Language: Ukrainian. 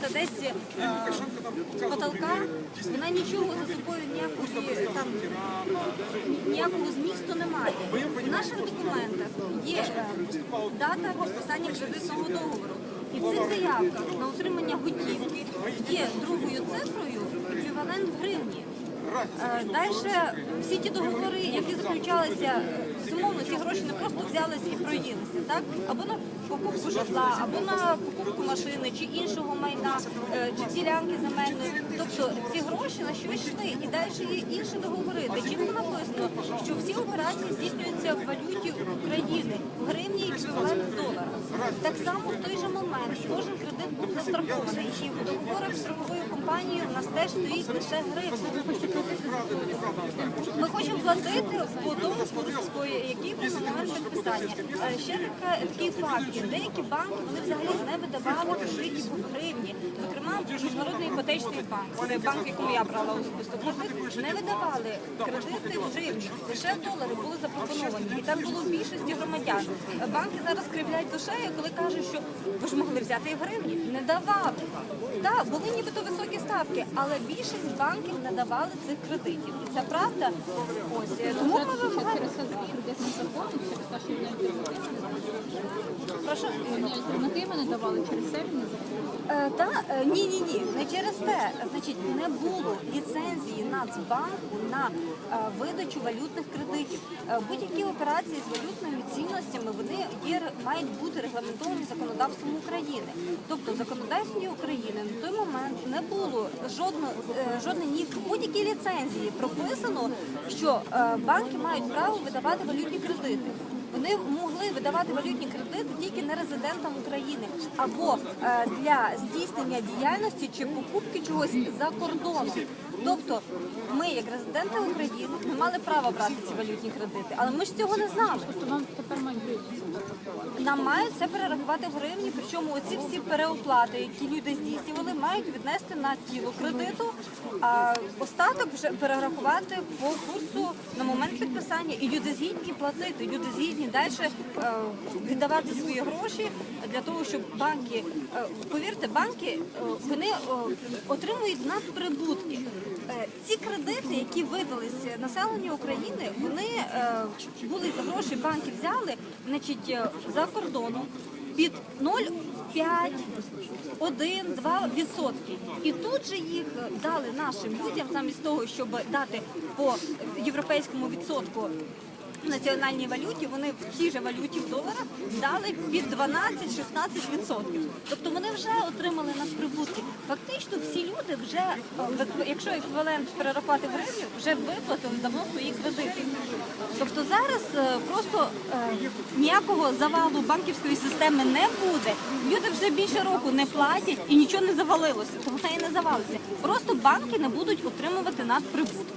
витягнута десь е, потолка, вона нічого за собою ніякої там ніякого змісту не має. В наших документах є е, дата підписання кредитного договору. І в цих заявках на отримання готівки є другою цифрою еквівалент в гривні. Далі всі ті договори, які заключалися, безумовно, ці гроші не просто взялися і проїлися, так? Або на покупку житла, або на покупку машини чи іншого майна, е, чи ділянки земельної. Тобто ці гроші на щось йшли. І далі є інші договори, де чітко написано, що всі операції здійснюються в валюті України, в гривні еквівалент долара. Так само в той же момент застрахований. І в договорах з страховою компанією у нас теж стоїть лише гривня. Ми хочемо платити по тому курсу, який був на момент підписання. Е, Ще така, такий факт. Деякі банки вони взагалі не видавали кредитів у гривні. Зокрема, міжнародний іпотечний банк, це банк, якому я брала особисто кредит, не видавали кредити в гривні. Лише долари були запропоновані. І так було в більшості громадян. Е, Банки зараз кривлять душею, коли кажуть, що ви ж могли взяти і в гривні. Не давали. Так, були нібито високі ставки, але більшість банків не давали цих кредитів. І це правда. Ось е, тому ми вимагаємо. Що вони Прошу. альтернативи не давали, через це він не. Е, та, е, ні, ні, ні, не через те. Значить, не було ліцензії Нацбанку на видачу валютних кредитів. Будь-які операції з валютними цінностями вони є мають бути регламентовані законодавством України. Тобто в законодавстві України на той момент не було жодно, е, жодної ні в будь-якій ліцензії прописано, що е, банки мають право видавати валютні кредити. Вони могли видавати валютні кредити тільки не резидентам України або е, для здійснення діяльності чи покупки чогось за кордоном. Тобто ми, як резиденти України, не мали права брати ці валютні кредити, але ми ж цього не знали. Нам тепер мають. Нам мають це перерахувати в гривні, причому оці всі переоплати, які люди здійснювали, мають віднести на тіло кредиту, а остаток вже перерахувати по курсу на момент підписання. І люди згідні платити, люди згідні далі е, віддавати свої гроші для того, щоб банки, е, повірте, банки е, вони отримують надприбутки. Ці кредити, які видались населенню України, вони були гроші банки взяли, значить, за кордоном під 0,5, 1, 2 відсотки. І тут же їх дали нашим людям, замість того, щоб дати по європейському відсотку національній валюті, вони в тій же валюті в доларах дали під 12-16 відсотків. Тобто вони вже отримали надприбутки. Фактично всі люди вже, е, якщо еквівалент перерахувати в гривню, вже виплатили давно свої кредити. Тобто зараз е, просто е, ніякого завалу банківської системи не буде. Люди вже більше року не платять і нічого не завалилося. Тобто і не завалиться. Просто банки не будуть отримувати надприбутки.